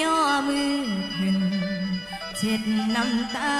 ย่อมือขึ้นเช็ดน้ำตา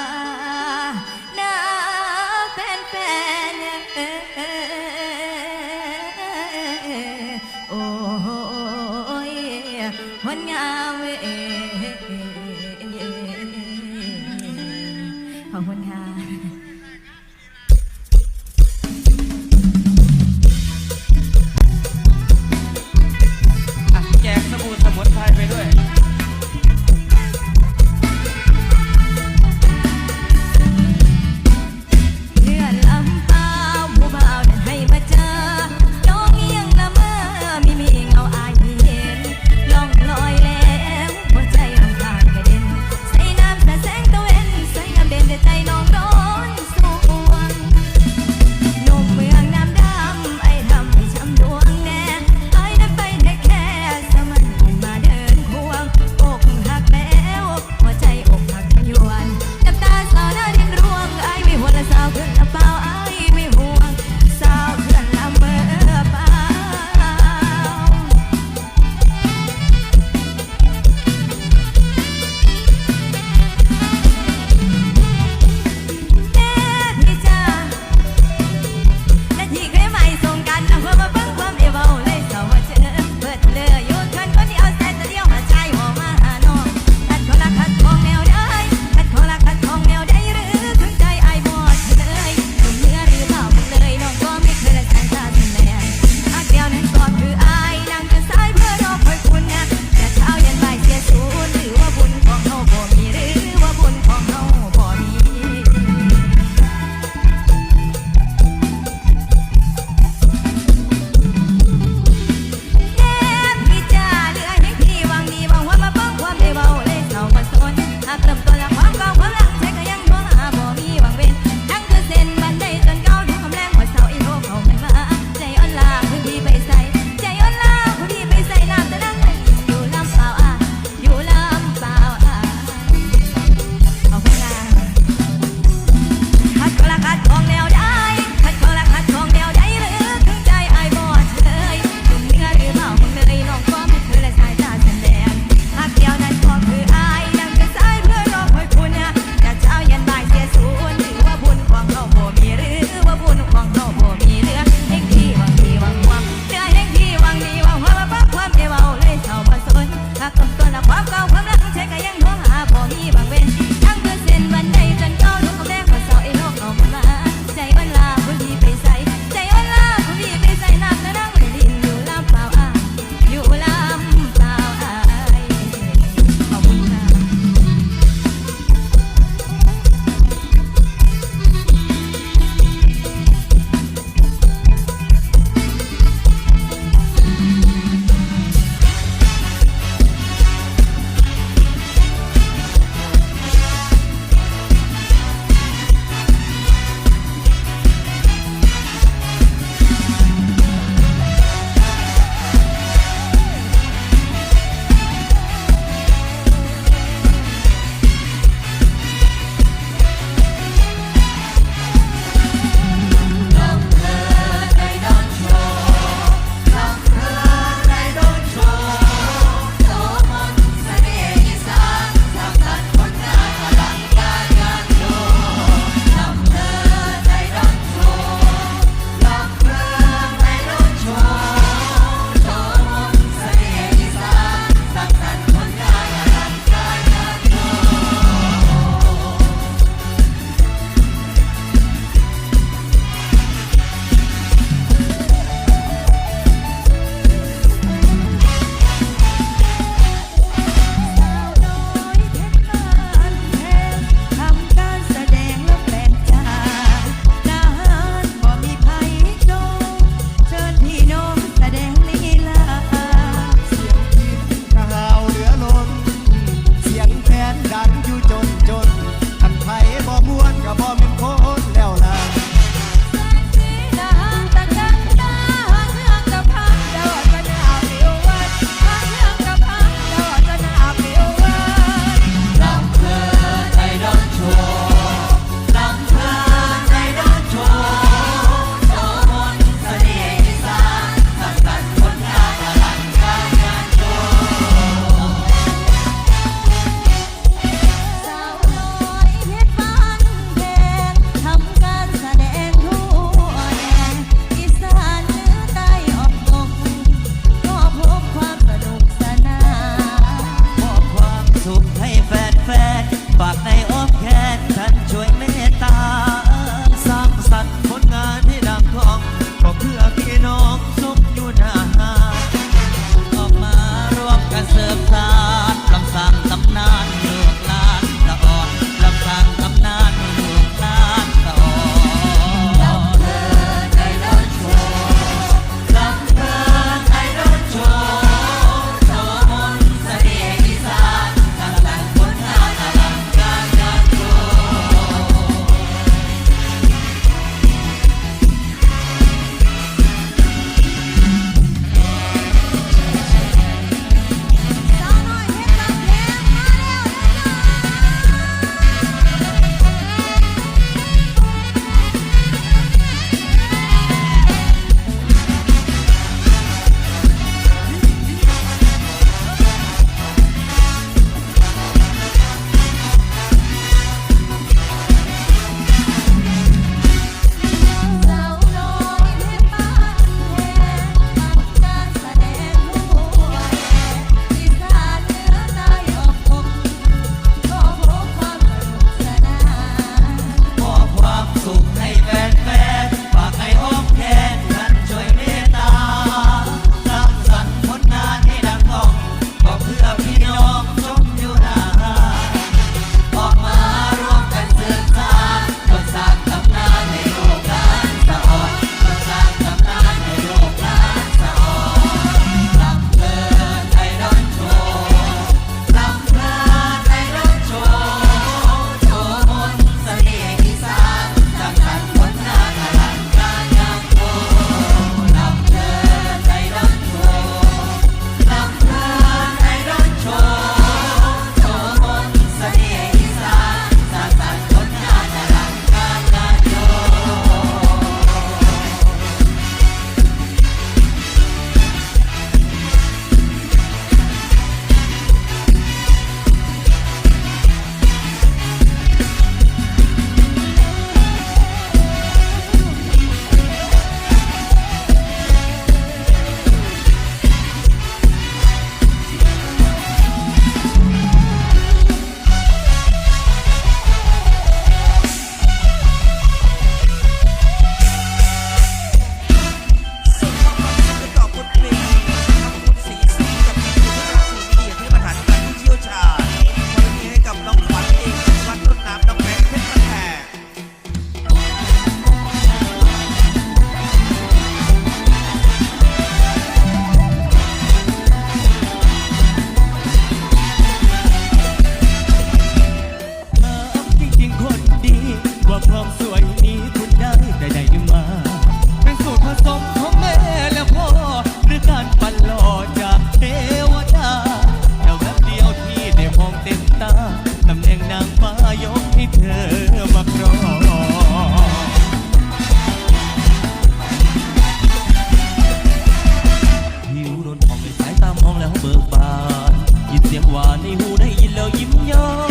ท้องแล้วเบิกบาน ยินเสียงหวานในหูได้ยินแล้วยิ้มย้อม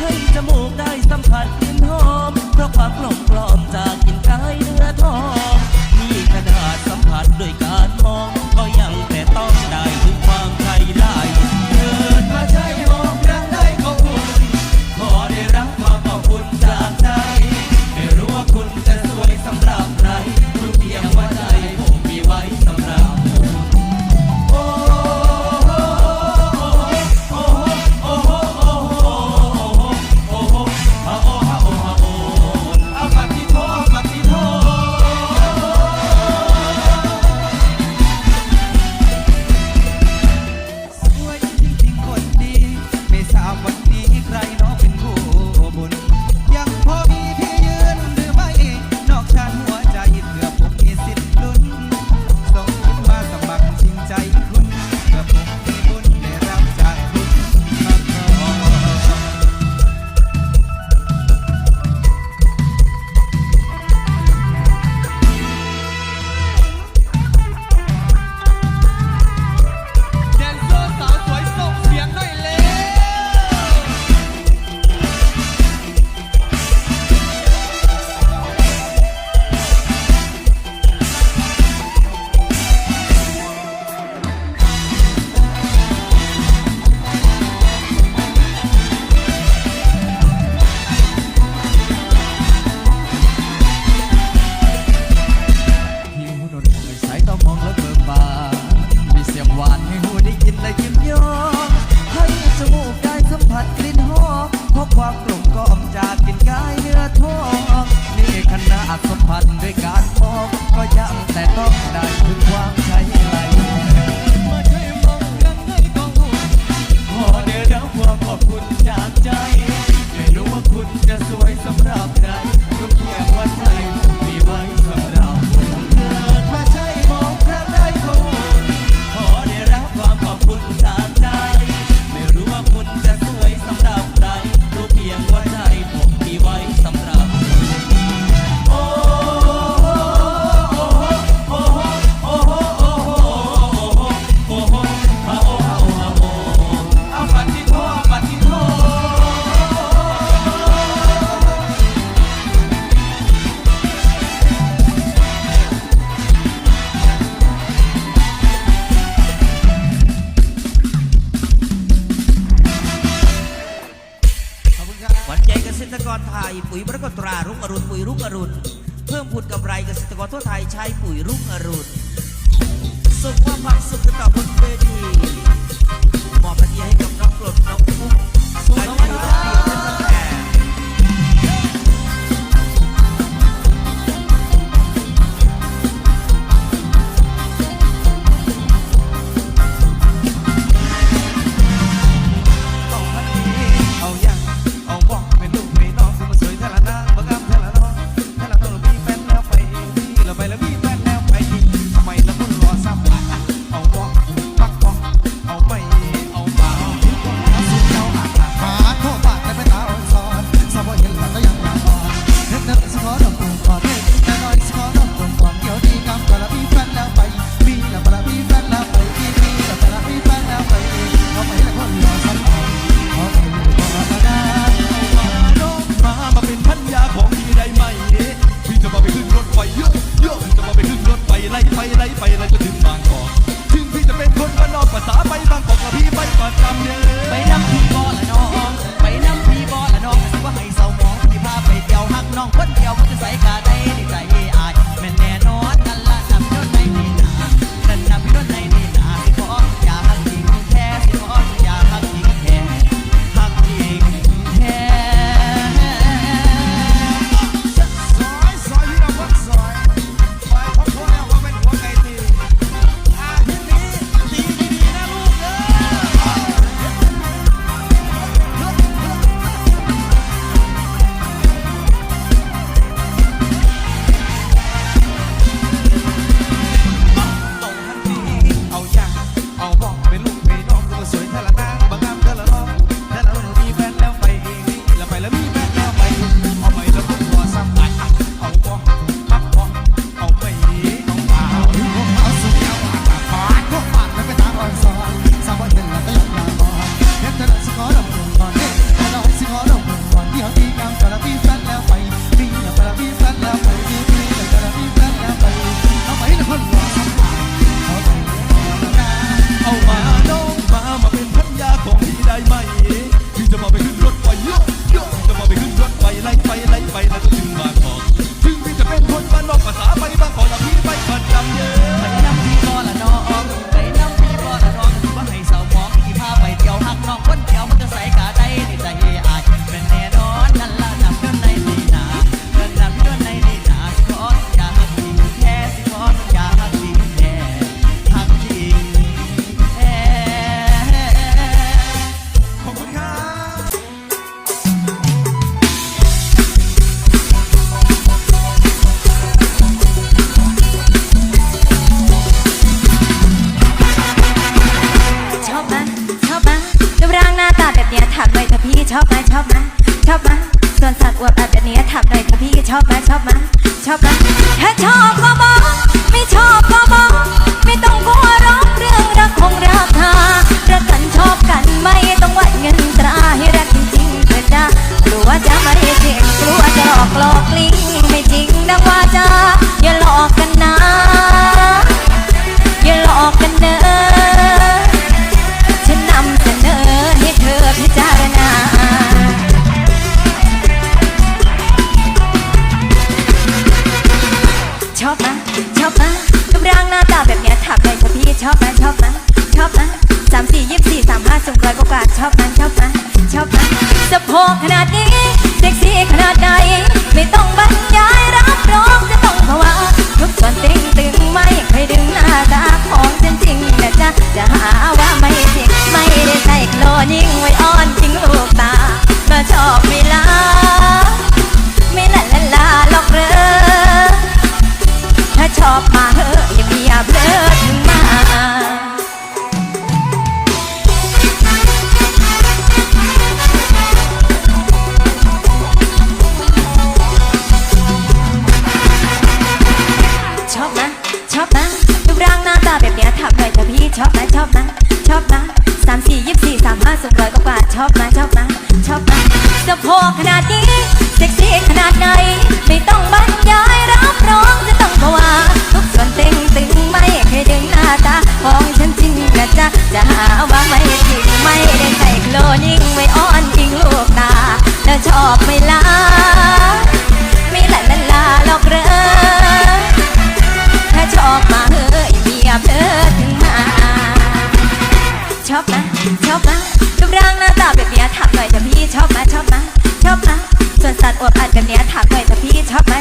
ให้จมูกได้สัมผัสกลิ่นหอม เพราะความกลมกล่อมจากกลิ่นกายเนื้อทองนี่ขนาดสัมผัสด้วยการมอง ยปุ๋ยบรกตรารุ่งอรุณปุ๋ยรุ่งอรุณเพิ่มพูนกำไรเกษตรกรทั่วไทยใช้ปุ๋ยรุ่งอรุณส่งความความสุขกันต่อบนเวทีมอบปฏิเดีให้กับน้องกลดน้องฟุกน้อง จะพอขนาดนี้เซ็กซี่ขนาดไหนไม่ต้องบรรยายรับรองจะต้องภาวาทุกส่วนติ่งตึงไม่เคยดึงหน้าตาของฉันจริงนะจ๊ะจะหาว่าไม่จริงไม่ได้ใส่โคลนิ่งไว้อ้อนทิ้งลูกตามาชอบไม่ลา ชอบนะสามสี่ยี่สี่สามห้าสูงร้อยกว่าชอบนะชอบนะชอบนะจะพอขนาดนี้เซ็กซี่ขนาดไหน ไม่ต้องบรรยายรับรองจะต้องภาวะทุกส่วนเต็งตึงไม่เคยดึงหน้าตาของฉันจริงนะจ๊ะจะหาว่าไม่จริงไม่ได้ใส่โคลนิ่งไม่อ้อนอิงลูกตาแล้วชอบไม่ลา อบมาชอบมารูปร่างหน้าตาแบบเนี้ยถามหน่อยแต่พี่ชอบมาชอบมาชอบมาส่วนสัตว์อวบอัดแบบเนี้ยถามหน่อยแต่พี่ชอบมา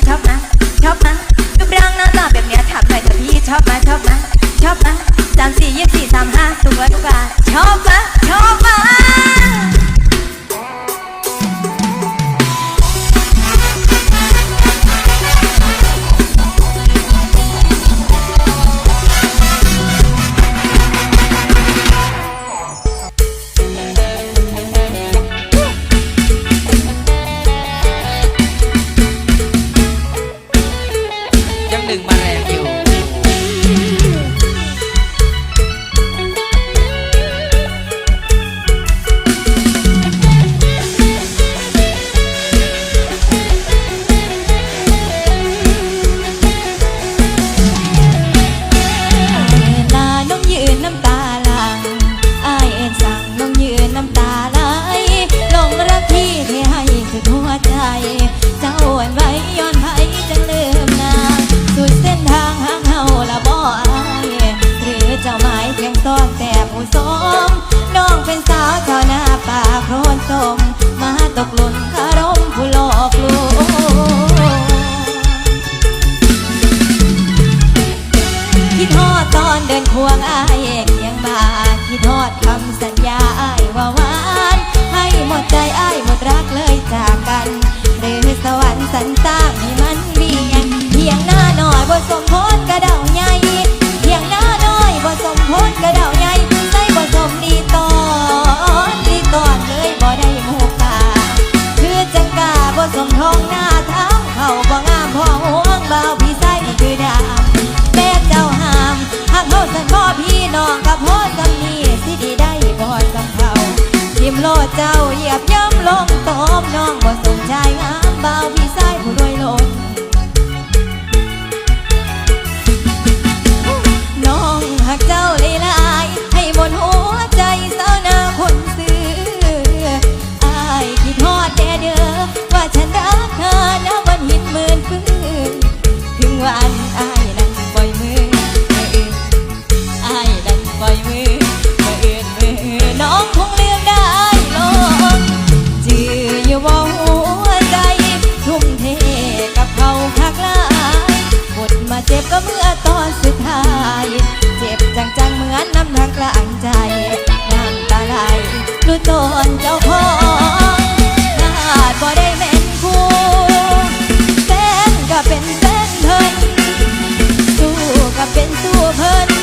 เป็นตัวเพิ่น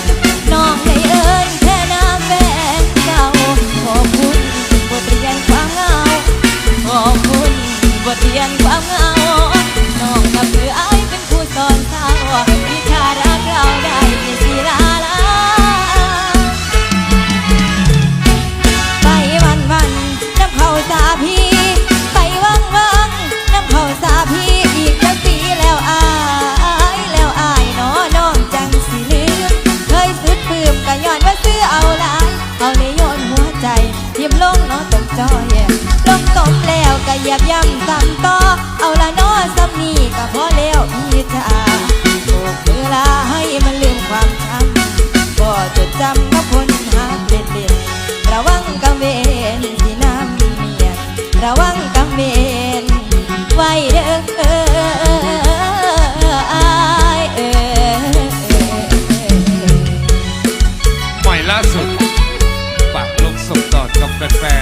ย้ำซ้ำต่อเอาละน้อซ้ำนี่ก็พอแล้วพี่จ๋าโบกเวลาให้มันลืมความจำก็จดจำกับคนหาเด็ดเด็ดระวังกังเวนที่น้ำเมียระวังกังเวนไว้เด้อล่าสุดฝากลงส่งต่อกับแฟน